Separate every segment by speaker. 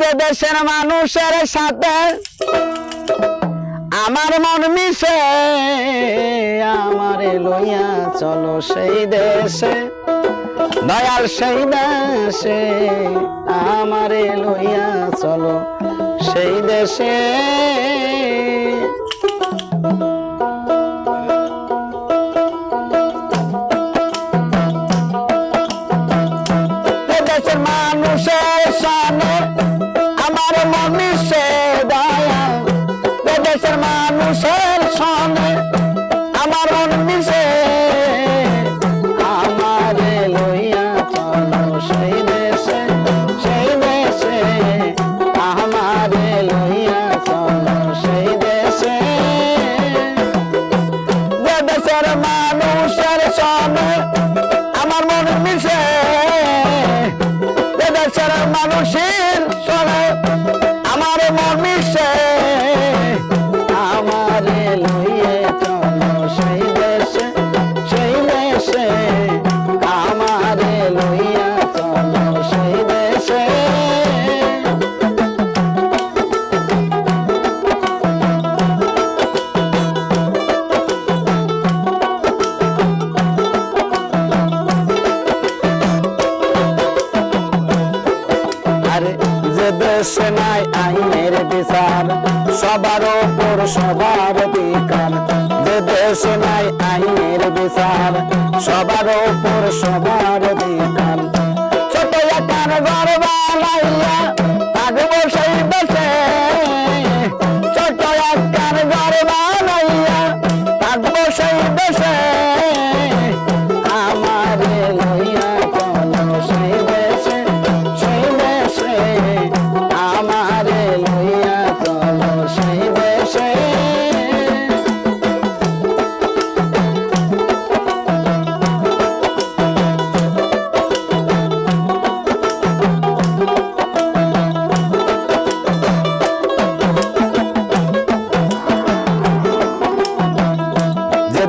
Speaker 1: যে দেশের মানুষের সাথে আমার মন মিশে, আমারে লইয়া চলো সেই দেশে। দয়াল সেই দেশে, আমারে লইয়া চলো সেই দেশে। আমার মনে মিশে মানুষের যে দেশে নাই আইনের বিচার, সবার ওপর সবার অধিকার। যে দেশে নাই আইনের বিচার, সবার ওপর সবার অধিকার। ছোট একার ঘর বানাইয়া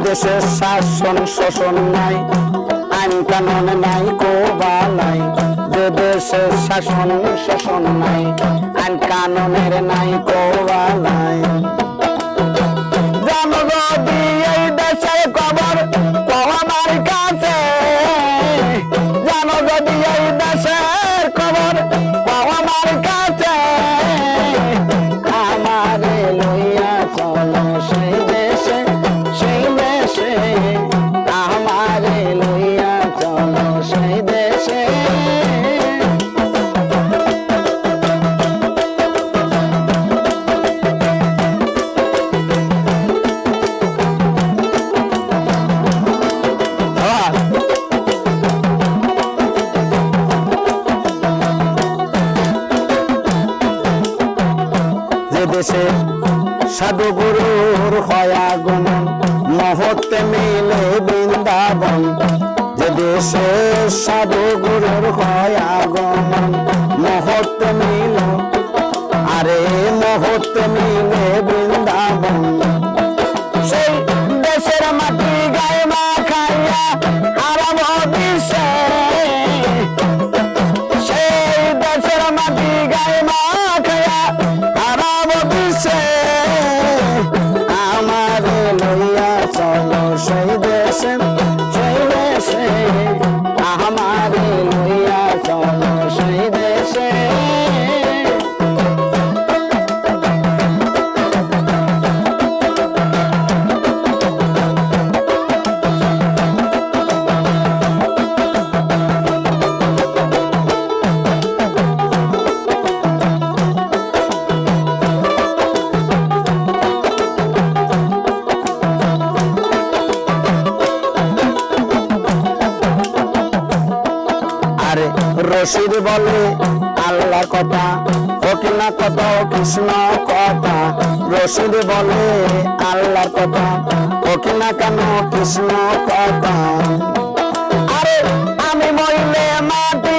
Speaker 1: দেশে শাসন, শোষণ নাই, আইন কানুন নাই কোবা নাই। যে দেশে শাসন, শোষণ নাই, আইন কানুনের নাই কোবা নাই। দেশে সাধু হয়া আগমন মহত্বে মিলে বৃন্দাবন। যে দেশে সাধু গুরুর হয় রশিদ বলে আল্লাহ কথা। ফকিনা কত কৃষ্ণ কথা। রশিদ বলে আল্লাহ কথা। ফকিনা কেন, কৃষ্ণ কথা। আরে, আমি মইলে মাটি